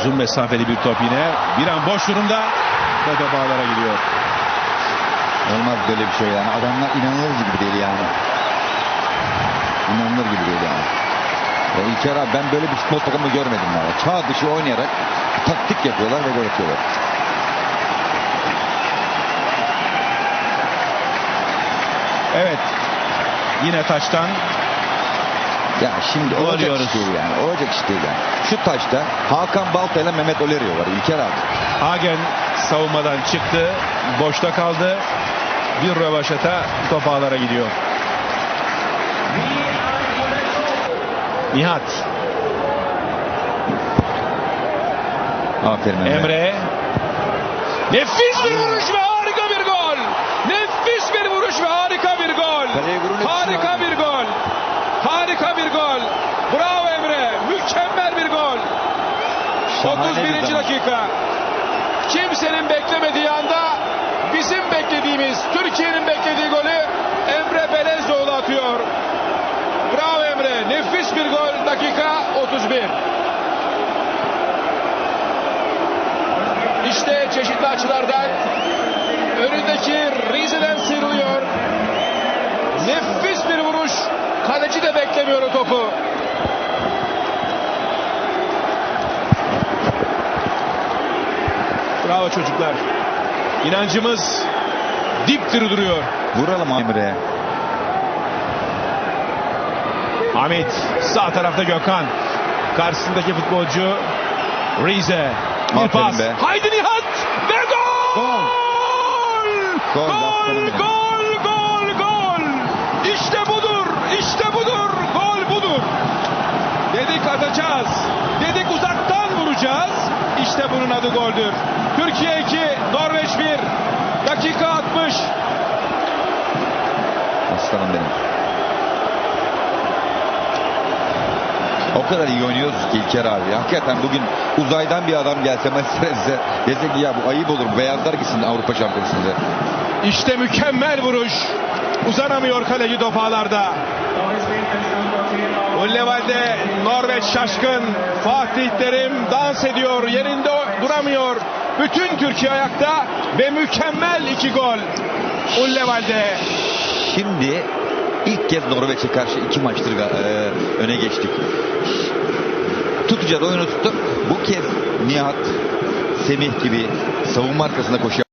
Uzun mesafeli bir top yine. Bir an boş durumda ve top ağlara gidiyor. Olmaz böyle bir şey yani. Adamlar inanılır gibi değil yani. İnanılır gibi değil yani. Ya İlker abi ben böyle bir futbol takımı görmedim yani. Çağ dışı oynayarak taktik yapıyorlar ve gol atıyorlar. Evet. Yine taştan Ya şimdi Gol olacak diyoruz. iş değil yani. Olacak iş değil yani. Şu taşta Hakan Balta ile Mehmet Olerio var. İlker abi. Hagen savunmadan çıktı. Boşta kaldı. Bir rövaşata top ağlara gidiyor. Nihat, Aferin Emre. Emre. Nefis bir vuruş ve harika bir gol. Nefis bir vuruş ve harika bir gol. Kaleye vurun, hepsini. Harika bir gol. Bravo Emre. Mükemmel bir gol. Şahane bir 31. zaman. dakika. Kimsenin beklemediği anda bizim beklediğimiz, Türkiye'nin beklediği golü Emre Belezoğlu atıyor. Bravo Emre. Nefis bir gol. Dakika 31. İşte çeşitli açılardan Bravo çocuklar. İnancımız dipdiri duruyor. Vuralım Emre'ye. Hamit sağ tarafta Gökhan. Karşısındaki futbolcu Rize. Bir Aferin pas. be. Haydi Nihat ve gol! Gol. Gol, aslanım benim. gol, gol, gol. İşte budur, işte budur, gol budur. Dedik atacağız, dedik uzaktan vuracağız. İşte bunun adı goldür. Türkiye 2, Norveç 1. Dakika 60. Aslanım benim. O kadar iyi oynuyoruz ki İlker abi. Hakikaten bugün uzaydan bir adam gelse mesela size dese ki ya bu ayıp olur. Beyazlar gitsin Avrupa Şampiyonası'nda. İşte mükemmel vuruş. Uzanamıyor kaleci topağlarda. Ullevalde Norveç şaşkın. Fatih Terim dans ediyor. Yerinde duramıyor. Bütün Türkiye ayakta ve mükemmel iki gol. Ullevalde. Şimdi ilk kez Norveç'e karşı iki maçtır e, öne geçtik. Tutacağız oyunu tuttuk. Bu kez Nihat, Semih gibi savunma arkasında koşuyor.